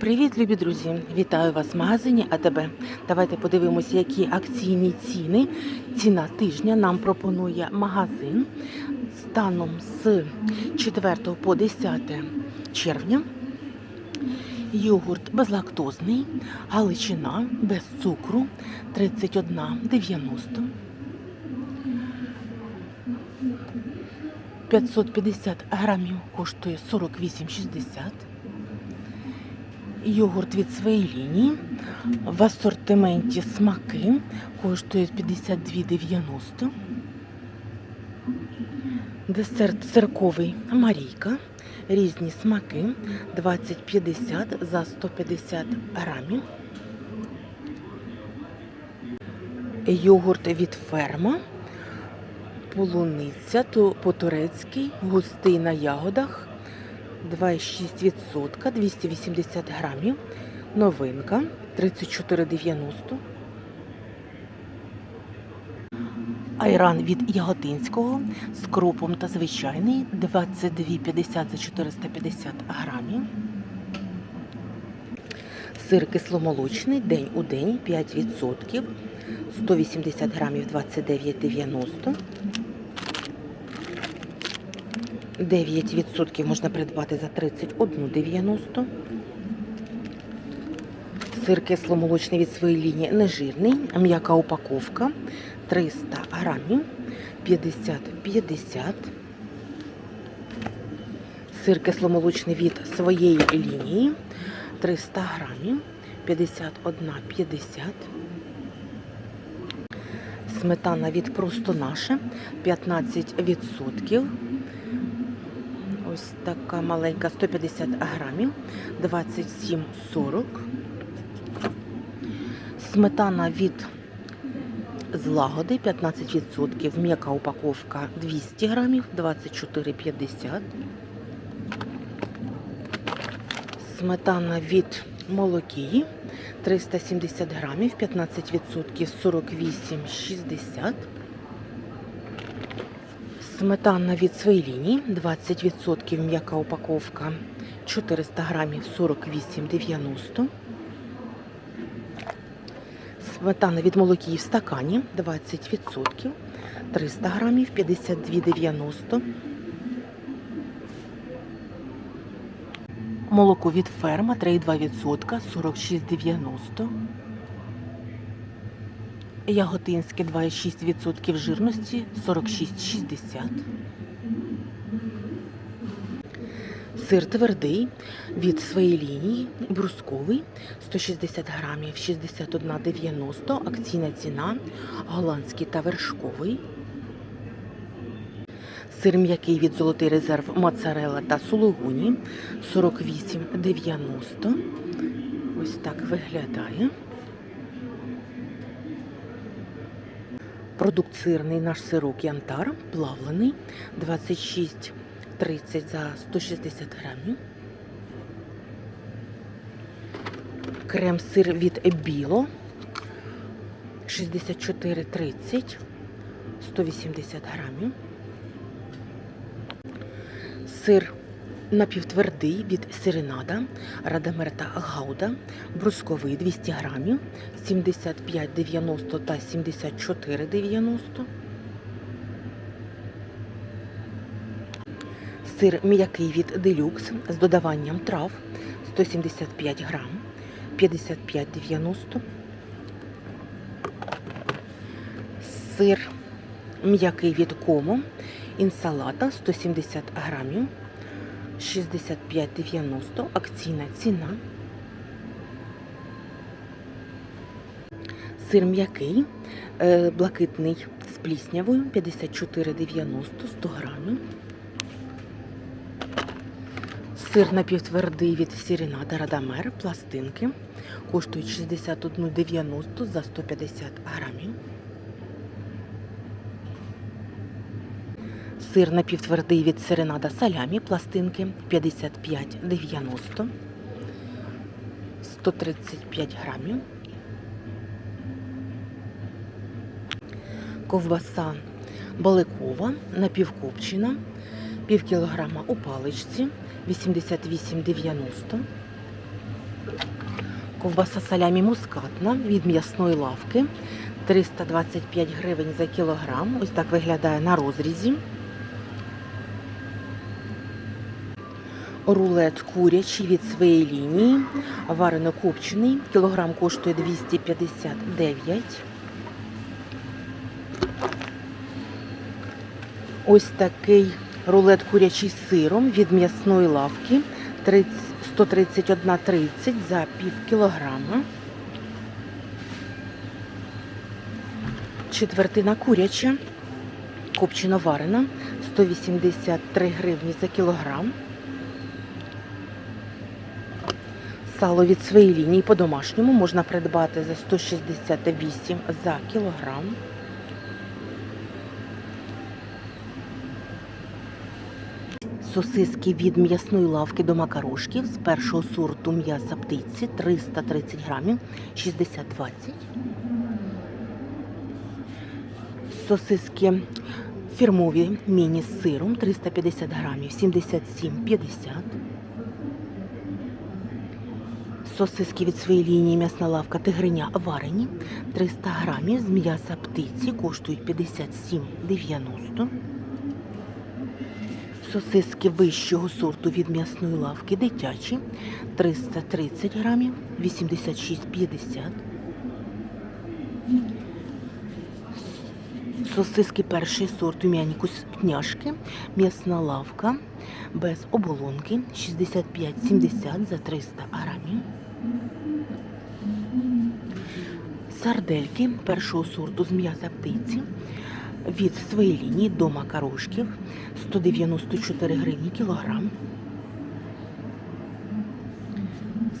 Привіт, любі друзі! Вітаю вас в магазині АТБ. Давайте подивимося, які акційні ціни. Ціна тижня нам пропонує магазин станом з 4 по 10 червня. Йогурт безлактозний, галичина без цукру 31,90. 550 грамів коштує 48,60. Йогурт від своєї лінії в асортименті смаки коштує 52,90. Десерт цирковий Марійка. Різні смаки 20,50 за 150 грамів. Йогурт від ферма. Полуниця по-турецьки, густий на ягодах. 2,6%, 280 грамів. Новинка 34,90. Айран від Яготинського з кропом та звичайний 22,50 за 450 грамів. Сир кисломолочний день у день 5%, 180 грамів 29,90. 9% можна придбати за 31,90. Сир кисломолочний від своєї лінії нежирний, м'яка упаковка 300 грамів 50-50. Сир кисломолочний від своєї лінії 300 грамів 51,50. Сметана від просто наше 15%. Така маленька 150 грамів 27,40. Сметана від злагоди 15%. М'яка упаковка 200 грамів 24,50. Сметана від молокії 370 грамів 15% 48,60. Сметана від своєї лінії 20% м'яка упаковка 400 грамів 48,90. Сметана від молокії в стакані 20%, 300 грамів 52,90. Молоко від ферма 3,2%, 46,90. Яготинське 2,6% жирності 46,60. Сир твердий від своєї лінії, брусковий 160 грамів 61,90. Акційна ціна голландський та вершковий. Сир м'який від золотий резерв моцарелла та сулугуні 48,90. Ось так виглядає. Продукт сирний наш сирок янтар, плавлений 26,30 за 160 грамів. Крем-сир від Біло 64,30 180 грамів. Сир напівтвердий від Сиренада, Радамер та Гауда, брусковий 200 грамів, 75,90 та 74,90. Сир м'який від Делюкс з додаванням трав 175 грам, 55,90. Сир м'який від Комо, інсалата 170 грамів, 65,90 акційна ціна. Сир м'який, е, блакитний з пліснявою 54,90 100 грамів. Сир напівтвердий від Сірінада Радамер, пластинки. Коштують 61,90 за 150 грамів. Сир напівтвердий від Серенада Салямі, пластинки 55,90 135 грамів. Ковбаса баликова напівкопчена, пів кілограма у паличці 88,90 Ковбаса салямі мускатна від м'ясної лавки 325 гривень за кілограм. Ось так виглядає на розрізі. Рулет курячий від своєї лінії, варено копчений. Кілограм коштує 259. Ось такий рулет курячий з сиром від м'ясної лавки 131,30 за пів кілограма. Четвертина куряча, копчено варена 183 гривні за кілограм. Сало від своєї лінії по-домашньому можна придбати за 168 за кілограм. Сосиски від м'ясної лавки до макарошків з першого сорту м'яса птиці 330 грамів 60-20. Сосиски фірмові міні з сиром 350 грамів 77,50. Сосиски від своєї лінії м'ясна лавка тигриня варені 300 грамів з м'яса птиці коштують 57,90. Сосиски вищого сорту від м'ясної лавки дитячі 330 грамів 86,50. Сосиски перший сорт умяні княшки, м'ясна лавка без оболонки 65,70 за 300 грамів. Сардельки першого сорту з м'яса птиці від своєї лінії до макарошків 194 гривні кілограм.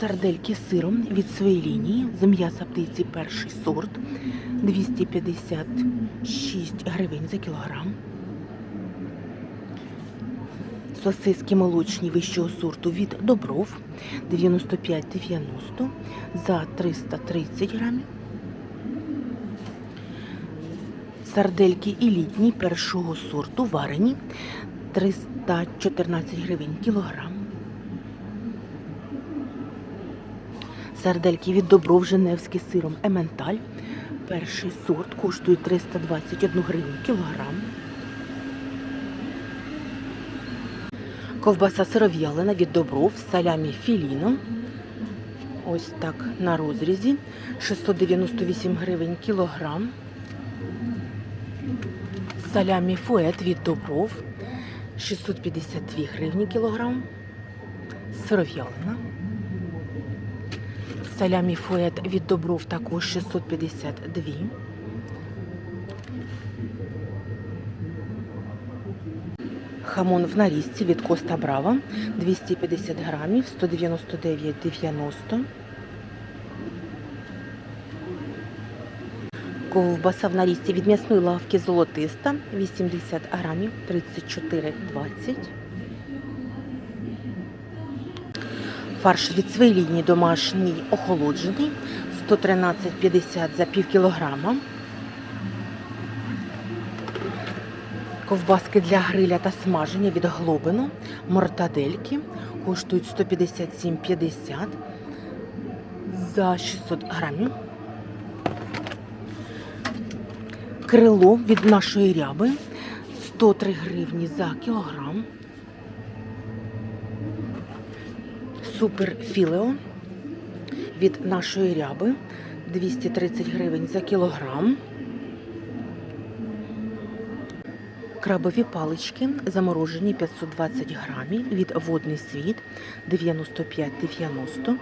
Сардельки з сиром від своєї лінії з м'яса птиці перший сорт 256 гривень за кілограм. Сосиски молочні вищого сорту від Добров 95,90 за 330 грамів. Сардельки елітні першого сорту варені 314 гривень кілограм. Сардельки від Добров Женевський з сиром Ементаль. Перший сорт коштує 321 гривню кілограм. Ковбаса сиров'ялина від Добров, салямі філіно. Ось так на розрізі. 698 гривень кілограм. Салямі фует від Добров 652 гривні кілограм. Сиров'ялина. Салямі фует від Добров також 652. Хамон в нарізці від Коста Брава 250 грамів 199,90. Ковбаса в нарізці від м'ясної лавки золотиста 80 грамів 34,20. Фарш від своєї домашній охолоджений 113,50 за пів кілограма. Ковбаски для гриля та смаження від глобину. Мортадельки коштують 157,50 за 600 грамів. Крило від нашої ряби 103 гривні за кілограм. Супер філео від нашої ряби 230 гривень за кілограм. Крабові палички заморожені 520 грамів від водний світ 95,90.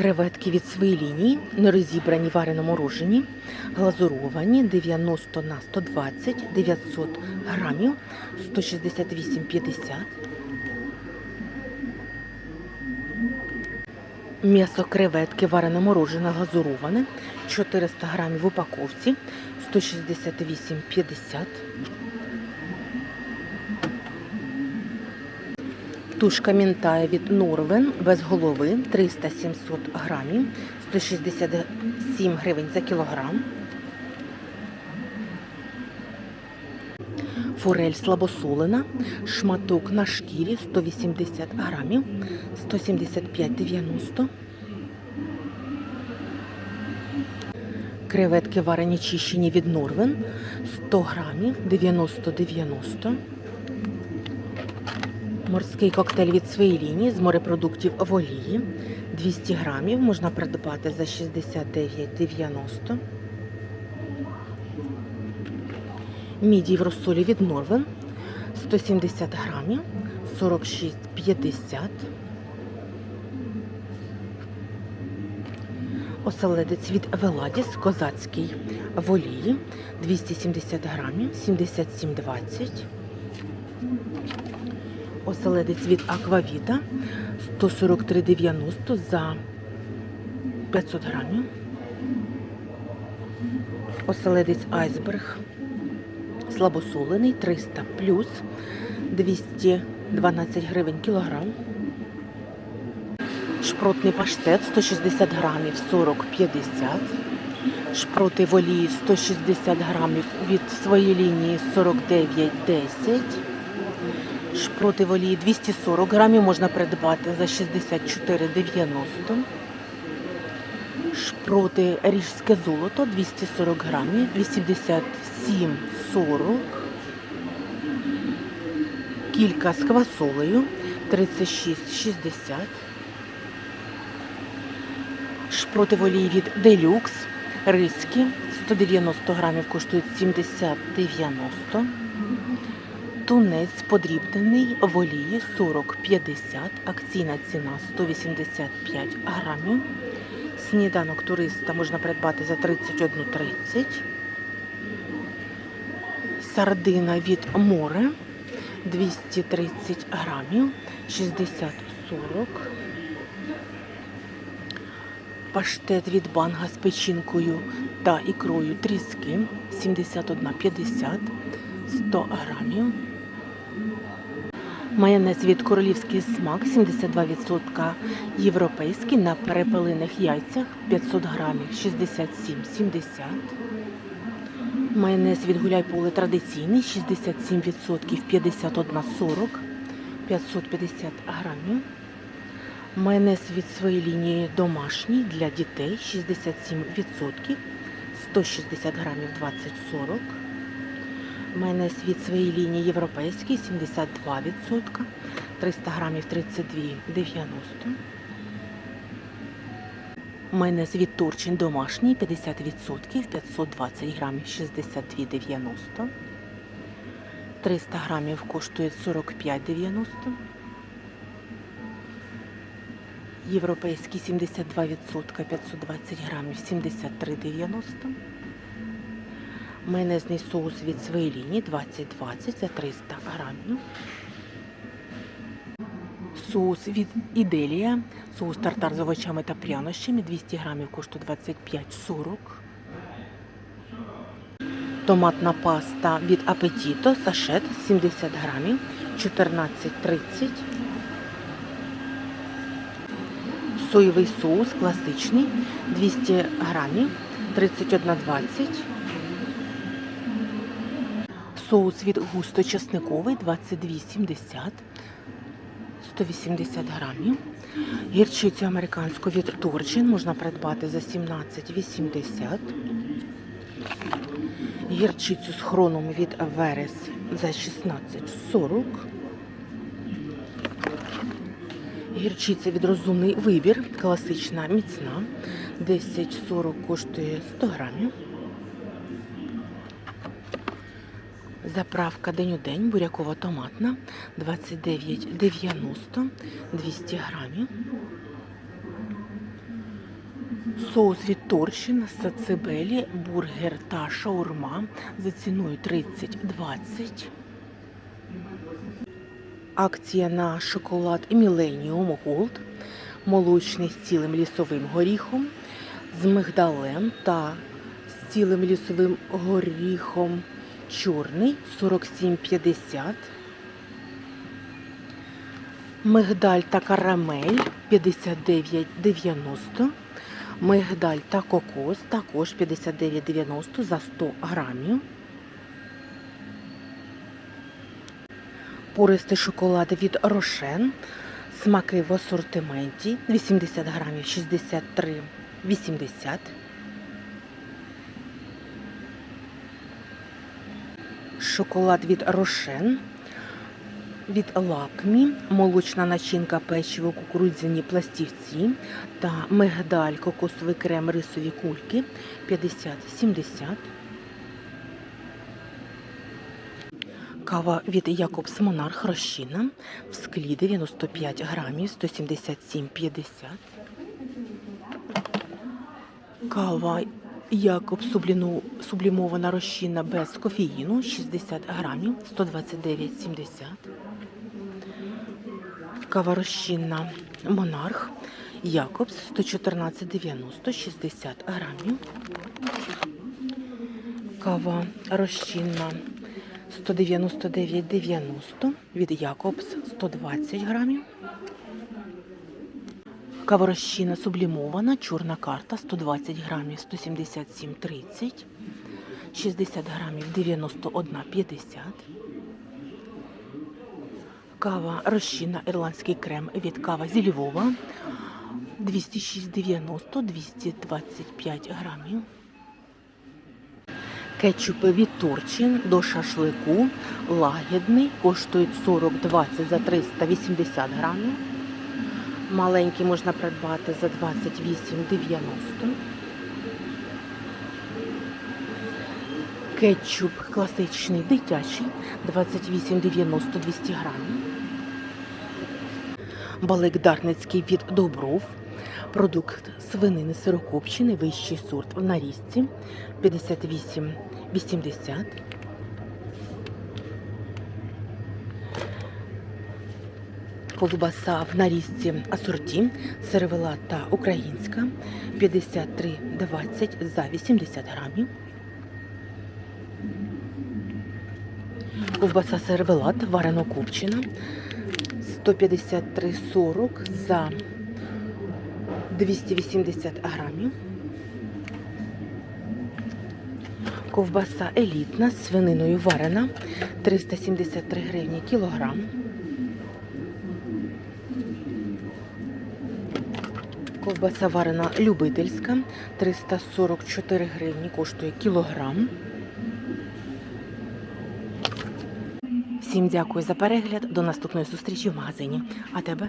Креветки від своєї лінії, нерозібрані варено морожені, глазуровані 90 на 120, 900 грамів, 168,50. М'ясо креветки варене морожене глазуроване 400 грамів в упаковці 168,50. Тушка мінтає від Норвен без голови 300-700 грамів 167 гривень за кілограм. Форель слабосолена, шматок на шкірі 180 грамів, 175,90. Креветки варені чищені від Норвен 100 грамів 90-90. Морський коктейль від своєї лінії з морепродуктів в олії 200 грамів можна придбати за 69,90. Мідій в розсолі від Норвен 170 грамів 46,50. Оселедець від Веладіс козацький в олії 270 грамів 77,20. Оселедець від Аквавіта 143,90 за 500 грамів. Оселедець Айсберг слабосолений 300 плюс 212 гривень кілограм. Шпротний паштет 160 грамів 40,50. Шпроти в олії 160 грамів від своєї лінії 49,10. Шпроти в олії 240 грамів можна придбати за 64,90. Шпроти ріжське золото 240 грамів 87,40. Кілька з квасолею 36,60. Шпроти в олії від Делюкс. Риски 190 грамів коштують 70,90. Тунець подрібнений в олії 40,50. Акційна ціна 185 грамів. Сніданок туриста можна придбати за 31,30. Сардина від море 230 грамів 60,40. Паштет від банга з печінкою та ікрою тріски 71,50 100 грамів. Майонез від королівський смак 72% європейський на перепелиних яйцях 500 грамів 67,70. Майонез від гуляй-поле традиційний 67% 51,40 550 грамів. Майонез від своєї лінії домашній для дітей 67%, 160 грамів 20-40. Майонез від своєї лінії європейський 72%, 300 грамів 32,90. Майонез від Турчин домашній 50%, 520 грамів 62,90. 300 грамів коштує 45,90. Європейський 72%, 520 грамів 73,90. Майонезний соус від своєї лінії 2020 за 300 грамів. Соус від Іделія. Соус тартар з овочами та прянощами 200 грамів коштує 25,40. Томатна паста від Апетіто сашет 70 грамів 14,30. Соєвий соус класичний 200 грамів 31,20. Соус від густо чесниковий 22,70. 180 грамів. Гірчицю американську від Торчин можна придбати за 17,80. Гірчицю з хроном від Верес за 16,40. Гірчиця від розумний вибір, класична міцна. 10,40 коштує 100 грамів. Заправка день у день, бурякова томатна 29,90 200 грамів. Соус від торщин, сацебелі, бургер та шаурма за ціною 30,20. Акція на шоколад Millennium Gold, молочний з цілим лісовим горіхом, з мигдалем та з цілим лісовим горіхом чорний 47,50. Мигдаль та карамель 59,90. Мигдаль та кокос також 59,90 за 100 грамів. Пористий шоколад від Рошен. Смаки в асортименті 80 грамів 63,80. Шоколад від Рошен. Від Лакмі, молочна начинка печиво, кукурудзяні пластівці та мигдаль, кокосовий крем, рисові кульки 50-70. Кава від Якобс Монарх Розчина в склі 95 грамів 177,50. Кава Якобс субліну- сублімована розчина без кофеїну 60 грамів 129,70. Кава розчинна Монарх Якобс 114,90 60 грамів. Кава розчинна 199,90 від Якобс 120 грамів. Кава розчинна сублімована, чорна карта 120 грамів 177,30. 60 грамів 91,50. Кава розчинна ірландський крем від кава зі Львова 206,90 225 грамів. Кетчупи від Турчин до шашлику лагідний коштують 40-20 за 380 грамів. Маленький можна придбати за 28,90. Кетчуп класичний дитячий 28,90 200 грамів. Балик дарницький від Добров. Продукт свинини сирокопчини, вищий сорт в нарізці 58,80. Ковбаса в нарізці асорті, сервела та українська 53,20 за 80 грамів. Ковбаса сервелат варено копчена 153,40 за 280 грамів. Ковбаса елітна з свининою варена 373 гривні кілограм. Ковбаса варена любительська 344 гривні коштує кілограм. Всім дякую за перегляд. До наступної зустрічі в магазині. А тебе?